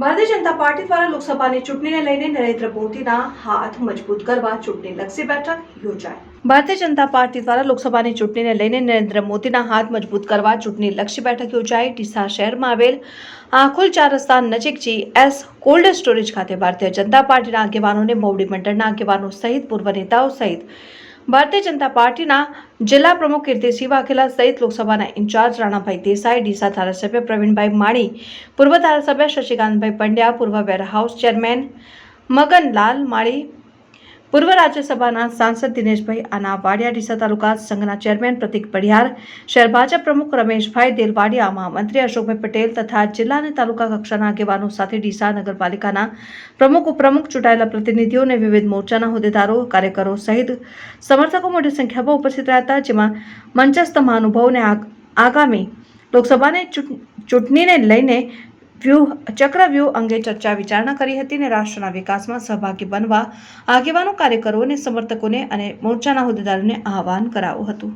Bharatiya Janata party દ્વારા લોકસભાની ચૂંટણીને લઈને નરેન્દ્ર મોદીના હાથ મજબૂત કરવા ચૂંટણીલક્ષી બેઠક યોજાઈ. ભારતીય જનતા પાર્ટી દ્વારા લોકસભાની ચૂંટણીને લઈને નરેન્દ્ર મોદીના હાથ મજબૂત કરવા ચૂંટણી લક્ષી બેઠક યોજાઈ. ડીસા શહેરમાં આવેલ આખુલ ચાર રસ્તા નજીક જીએસ કોલ્ડ સ્ટોરેજ ખાતે ભારતીય જનતા પાર્ટીના આગેવાનોને મોવડી મંડળના આગેવાનો સહિત પૂર્વ નેતાઓ સહિત ભારતીય જનતા પાર્ટીના જિલ્લા પ્રમુખ કીર્તિસિંહ વાઘેલા સહિત લોકસભાના ઇન્ચાર્જ રાણાભાઈ દેસાઈ, ડીસા ધારાસભ્ય પ્રવીણભાઈ માળી, પૂર્વ ધારાસભ્ય શશિકાંતભાઈ પંડ્યા, પૂર્વ વેરહાઉસ ચેરમેન મગનલાલ માળી પૂર્વ રાજ્યસભાના સાંસદ દિનેશભાઈ આના વાડિયા ડીસા તાલુકા સંઘના ચેરમેન પ્રતિક પડિયાર શહેર ભાજપ પ્રમુખ રમેશભાઈ દેલવાડિયા, મહામંત્રી અશોકભાઈ પટેલ તથા જિલ્લા અને તાલુકા કક્ષાના આગેવાનો સાથે ડીસા નગરપાલિકાના પ્રમુખ, ઉપપ્રમુખ ચૂંટાયેલા પ્રતિનિધિઓ અને વિવિધ મોરચાના હોદ્દેદારો, કાર્યકરો સહિત સમર્થકો મોટી સંખ્યામાં ઉપસ્થિત રહ્યા હતા, જેમાં મંચસ્થ મહાનુભાવોને આગ- આગામી લોકસભાની ચૂંટ- ચૂંટણીને લઈને વ્યૂહ ચક્રવ્યૂહ અંગે ચર્ચા વિચારણા કરી હતી અને રાષ્ટ્રના વિકાસમાં સહભાગી બનવા આગેવાનો, કાર્યકરો અને સમર્થકોને અને મોરચાના હોદ્દેદારોને આહવાન કરાયું હતું.